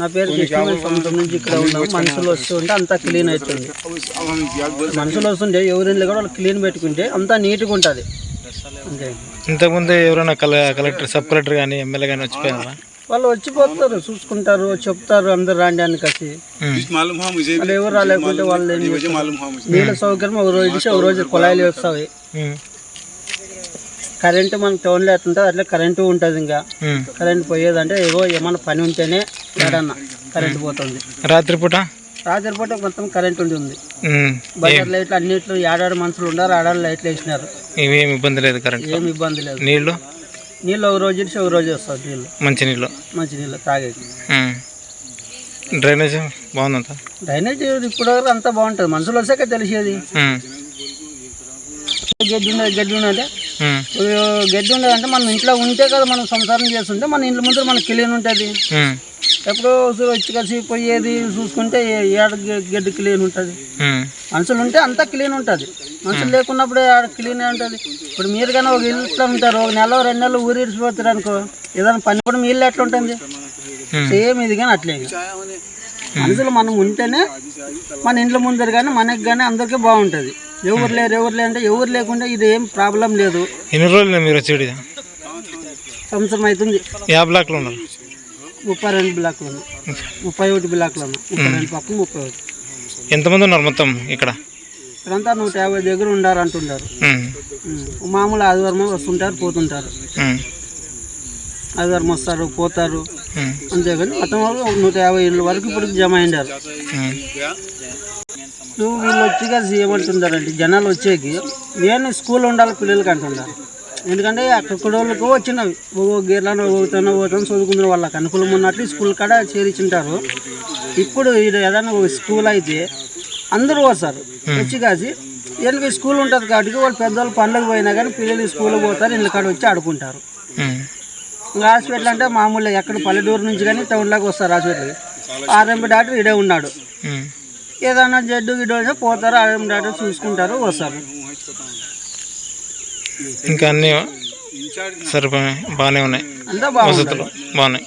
నా పేరు కృష్ణమూర్తి నుంచి ఇక్కడ ఉన్నాము. మనుషులు వస్తుంటే అంతా క్లీన్ అవుతుంది. మనుషులు వస్తుంటే ఎవరిని కూడా వాళ్ళు క్లీన్ పెట్టుకుంటే అంతా నీట్గా ఉంటుంది. ఇంతకుముందు ఎవరైనా కల కలెక్టర్ సబ్ కలెక్టర్ కానీ ఎమ్మెల్యే కానీ వచ్చిపోయారా? వాళ్ళు వచ్చిపోతారు చూసుకుంటారు చెప్తారు అందరు రాండి అని కలిసి ఎవరు రాలేకుంటే వాళ్ళు నీళ్ళ సౌకర్యం ఒక రోజు ఒక రోజు కుళాయిలు వస్తాయి. కరెంటు మనకు టౌన్లో ఎట్లుంటుంది అట్లా కరెంటు ఉంటుంది ఇంకా. కరెంట్ పోయేదంటే ఏవో ఏమన్నా పని ఉంటేనే ఏడన్నా కరెంట్ పోతుంది. రాత్రిపూట? రాత్రిపూట మొత్తం కరెంట్ ఉంటుంది ఉమ్, బజార్ లైట్లు అన్నిట్లో ఏడాడు మనుషులు ఉన్నారు ఆడాడు లైట్లు వేసినారు. ఇవేం ఇబ్బంది లేదు కరెంట్ ఏమి ఇబ్బంది లేదు. నీళ్ళు నీళ్ళు ఒక రోజు ఇచ్చి ఒక రోజు వస్తుంది నీళ్ళు. మంచి నీళ్ళు. మంచి నీళ్ళు ఉమ్. డ్రైనేజ్ బాగుందంతా డ్రైనేజ్ ఇప్పుడు అంతా బాగుంటుంది. మనుషులు వచ్చాక తెలిసేది. గడ్డి గడ్డి ఉమ్, గడ్డి ఉండదు అంటే మనం ఇంట్లో ఉంటే కదా మనం సంసారం చేస్తుంటే మన ఇంట్లో ముందు మనకు క్లీన్ ఉంటుంది. ఎప్పుడో వచ్చి కలిసి పోయేది చూసుకుంటే ఏడ గడ్డి క్లీన్ ఉంటుంది. మనుషులు ఉంటే అంతా క్లీన్ ఉంటుంది. మనుషులు లేకున్నప్పుడు ఆడ క్లీన్ ఉంటుంది. ఇప్పుడు మీరు కానీ ఒక ఇల్లు ఉంటారు ఒక నెల రెండు నెలలు ఊరి ఇడిచిపోతారు అనుకో ఏదైనా పని కూడా మీ ఇల్లు ఎట్లా ఉంటుంది. సేమ్ ఇది కానీ అట్లే. మనుషులు మనం ఉంటేనే మన ఇంట్లో ముందర కానీ మనకి కానీ అందరికీ బాగుంటుంది. ఎవరు లేరు ఎవరు లేరు అంటే ఎవరు లేకుండా ఇది ఏం ప్రాబ్లం లేదు. ఎన్ని రోజులు మీరు వచ్చేది సంవత్సరం అవుతుంది యా బ్లాక్లో ఉన్నారు ముప్పై రెండు బ్లాక్లు ముప్పై ఒకటి బ్లాక్లు ముప్పై రెండు పక్కన ముప్పై ఒకటి. ఎంతమంది ఉన్నారు మొత్తం ఇక్కడ? ఇక్కడంతా నూట యాభై దగ్గర ఉండారు అంటుంటారు. మామూలు ఆదివారం వస్తుంటారు పోతుంటారు. ఆదివారం వస్తారు పోతారు. అంతేగాని మొత్తం వాళ్ళు ఒక నూట యాభై ఇళ్ళ వరకు ఇప్పుడు జమ. నువ్వు వీళ్ళు వచ్చిగా ఏమంటుంటారంటే జనాలు వచ్చేకి నేను స్కూల్ ఉండాలి పిల్లలకి అంటున్నారు ఎందుకంటే అక్కడ వాళ్ళకు వచ్చినవి. ఓ గేర్లను పోతానో పోతాను చదువుకున్న వాళ్ళకి అనుకూలం ఉన్నట్లు స్కూల్ కాడ చేర్చుంటారు ఇప్పుడు ఏదైనా ఒక స్కూల్ అయితే అందరూ వస్తారు. వచ్చి కాసి వీళ్ళకి స్కూల్ ఉంటుంది కాబట్టి వాళ్ళు పెద్దవాళ్ళు పనులకు పోయినా కానీ పిల్లలు స్కూల్కి పోతారు ఇళ్ళ కాడ వచ్చి ఆడుకుంటారు. ఇంకా హాస్పిటల్ అంటే మామూలుగా ఎక్కడ పల్లెటూరు నుంచి కానీ టౌన్లోకి వస్తారు హాస్పిటల్కి ఆర్ఎంపీ డాక్టర్ ఇడే ఉన్నాడు. ఏదైనా జడ్డు గిడ్డు పోతారు ఆర్ఎంపీ డాక్టర్ చూసుకుంటారు వస్తారు. ఇంకా అన్నీ సరిపోయి బాగానే ఉన్నాయి. అంతా వసతులు బాగున్నాయి.